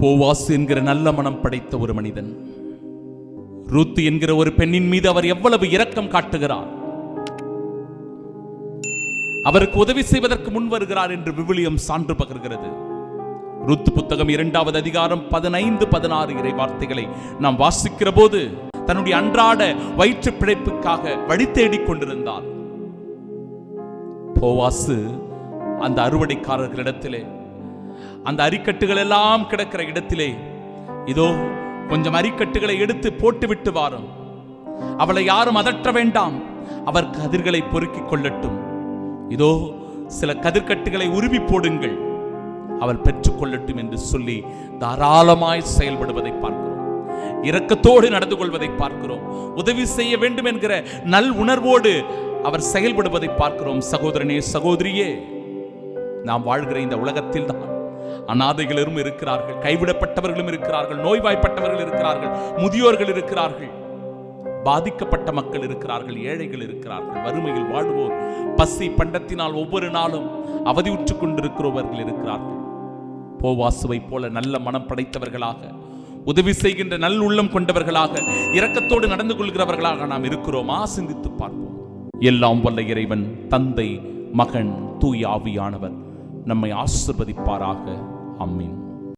Boaz என்கிற நல்ல மனம் படைத்த ஒரு மனிதன். ரூத்து என்கிற ஒரு பெண்ணின் மீது அவர் எவ்வளவு இரக்கம் காட்டுகிறார். அவருக்கு உதவி செய்வதற்கு முன் வருகிறார் என்று விவிலியம் சான்று பகர்கிறது. ருத்து புத்தகம் இரண்டாவது அதிகாரம் பதினைந்து பதினாறு இறை வார்த்தைகளை நாம் வாசிக்கிற போது தன்னுடைய அன்றாட வயிற்று பிழைப்புக்காக வழி தேடிக் கொண்டிருந்தார். போவாசு அந்த அறுவடைக்காரர்களிடத்திலே அந்த அரிக்கட்டுகள் எல்லாம் கிடக்கிற இடத்திலே இதோ கொஞ்சம் அரிக்கட்டுகளை எடுத்து போட்டுவிட்டு வாரும். அவளை யாரும் அதற்ற வேண்டாம். அவர் கதிர்களை பொறுக்கிக் கொள்ளட்டும். இதோ சில கதிர்கட்டுகளை உருவி போடுங்கள். அவள் பெற்றுக்கொள்ளட்டும் என்று சொல்லி தாராளமாய் செயல்படுவதை பார்க்கிறோம். இரக்கத்தோடு நடந்து கொள்வதை பார்க்கிறோம். உதவி செய்ய வேண்டும் என்கிற நல் உணர்வோடு அவர் செயல்படுவதை பார்க்கிறோம். சகோதரனே சகோதரியே நாம் வாழ்கிற இந்த உலகத்தில் தான் அநாதைகளும் இருக்கிறார்கள் கைவிடப்பட்டவர்களும் இருக்கிறார்கள் நோய்வாய்ப்பட்டவர்கள் இருக்கிறார்கள் முதியோர்கள் இருக்கிறார்கள். பாதிக்கப்பட்ட மக்கள் இருக்கிறார்கள் ஏழைகள் இருக்கிறார்கள் வறுமையில் வாழ்வோர் பசி பண்டத்தினால் ஒவ்வொரு நாளும் அவதியுற்றுக் கொண்டிருக்கிறவர்கள் இருக்கிறார்கள். போவாசுவை போல நல்ல மனம் படைத்தவர்களாக உதவி செய்கின்ற நல் உள்ளம் கொண்டவர்களாக இரக்கத்தோடு நடந்து கொள்கிறவர்களாக நாம் இருக்கிறோமா? சிந்தித்து பார்ப்போம். எல்லாம் வல்ல இறைவன் தந்தை மகன் தூய் ஆவியானவர். நம்மை ஆசிர்வதிப்பாராக. அம்மீன்